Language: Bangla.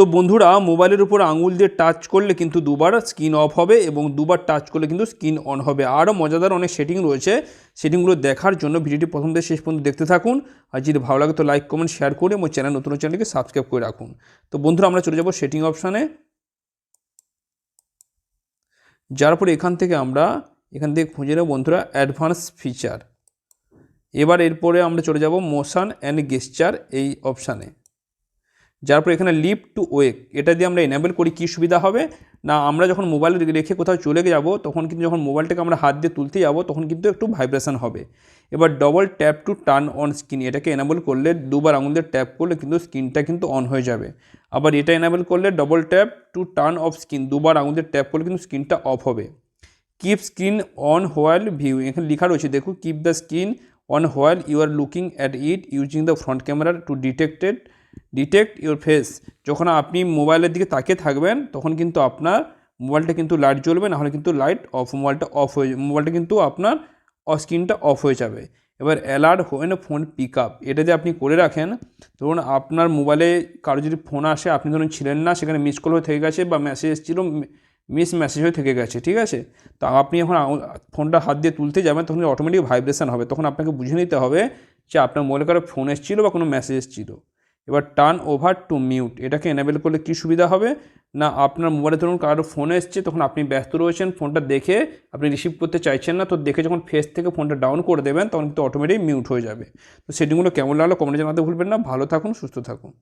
তো বন্ধুরা, মোবাইলের উপর আঙুল দিয়ে টাচ করলে কিন্তু দুবার স্ক্রিন অফ হবে এবং দুবার টাচ করলে কিন্তু স্ক্রিন অন হবে। আরও মজাদার অনেক সেটিং রয়েছে। সেটিংগুলো দেখার জন্য ভিডিওটি প্রথম থেকে শেষ পর্যন্ত দেখতে থাকুন। আর যদি ভালো লাগে তো লাইক, কমেন্ট, শেয়ার করে এবং চ্যানেল, নতুন চ্যানেলকে সাবস্ক্রাইব করে রাখুন। তো বন্ধুরা, আমরা চলে যাব সেটিং অপশানে। যার পরে এখান থেকে আমরা, এখান থেকে খুঁজে নেব বন্ধুরা, অ্যাডভান্স ফিচার। এবার এরপরে আমরা চলে যাব মোশন অ্যান্ড গেস্টার এই অপশানে। যার পর এখানে লিভ টু ওয়েক এটা দিয়ে আমরা এনেবল করি কী সুবিধা হবে? না, আমরা যখন মোবাইল রেখে কোথাও চলে যাব, তখন কিন্তু যখন মোবাইলটাকে আমরা হাত দিয়ে তুলতে যাব, তখন কিন্তু একটু ভাইব্রেশন হবে। এবার double tap to turn on screen এটাকে এনেবল করলে দুবার আঙুল ট্যাপ করলে কিন্তু স্ক্রিনটা কিন্তু অন হয়ে যাবে। আবার এটা এনেবল করলে double tap to turn off screen দুবার আঙুল দিয়ে ট্যাপ করলে কিন্তু স্ক্রিনটা অফ হবে। Keep screen on while view এখানে লেখা রয়েছে, দেখো keep the screen on while you are looking at it using the front camera to detected detect your face যখন আপনি মোবাইলের দিকে তাকিয়ে থাকবেন, তখন কিন্তু আপনার মোবাইলটা কিন্তু লাইট জ্বলবে নাহলে কিন্তু লাইট অফ মোবাইলটা অফ হয়ে মোবাইলটা কিন্তু আপনার স্ক্রিনটা অফ হয়ে যাবে। এবার alert when phone pick up এটা যে আপনি করে রাখেন, ধরুন আপনার মোবাইলে কারও যদি ফোন আসে, আপনি ধরুন ছিলেন না, সেখানে মিস কল হয়ে থেকে গেছে বা মেসেজ এসেছিল মিস মেসেজ হয়ে থেকে গেছে, ঠিক আছে? তো আপনি আঙুল- ফোনটা হাত দিয়ে তুলতে যাবেন, তখন অটোমেটিক ভাইব্রেশন হবে। তখন আপনাকে বুঝে নিতে হবে যে আপনার মোবাইলে কারও ফোন এসেছিল বা কোনো মেসেজ এসেছিল। এবার টার্ন ওভার টু মিউট এটাকে এনেবেল করলে কি সুবিধা হবে? না, আপনার মোবাইলে ধরুন কারও ফোন এসছে, তখন আপনি ব্যস্ত রয়েছেন ফোনটা দেখে আপনি রিসিভ করতে চাইছেন না, তো দেখে যখন ফেস থেকে ফোনটা ডাউন করে দেবেন, তখন কিন্তু অটোমেটিক মিউট হয়ে যাবে। তো সেটিংগুলো কেমন লাগল কমেন্টে জানাতে ভুলবেন না, ভালো থাকুন, সুস্থ থাকুন।